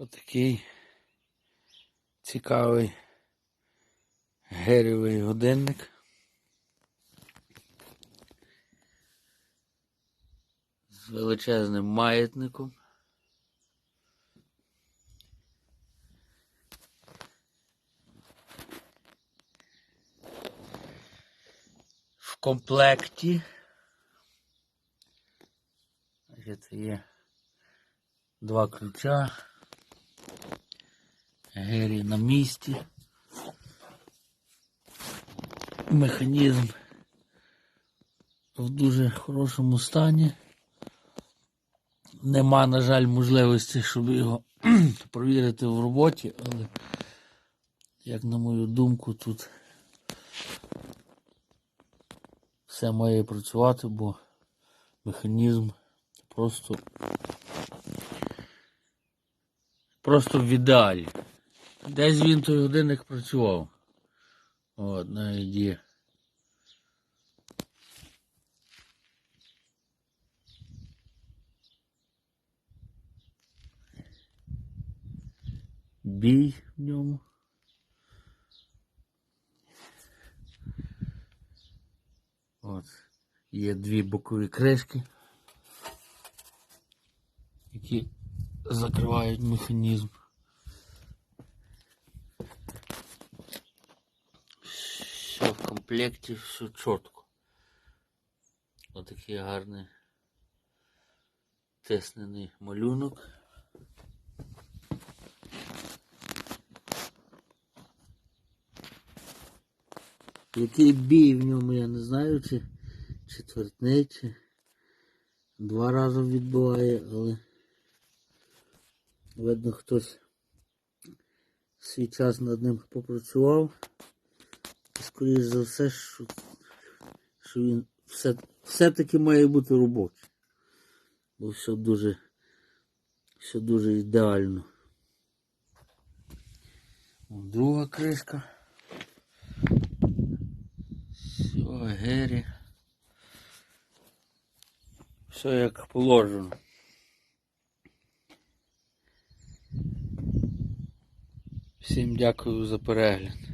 Отакий цікавий герівий годинник. З величезним маятником. В комплекті. Значить, є два ключа. Гері на місці. Механізм в дуже хорошому стані. Нема, на жаль, можливості, щоб його провірити в роботі, але, як на мою думку, тут все має працювати, бо механізм просто просто в ідеалі. Десь він той годинник працював. От, навіть є. Бій в ньому. От. Є дві бокові кришки, які закривають механізм. Все в комплекті, все чітко. Отакий гарний тиснений малюнок. Який бій в ньому, я не знаю, чи четвертний, чи два рази відбуває, але видно хтось свій час над ним попрацював. Скоріш за все, що, що він все, все-таки має бути робочий. Бо все дуже, все дуже ідеально. Друга кришка. Все, гері. Все як положено. Всім дякую за перегляд.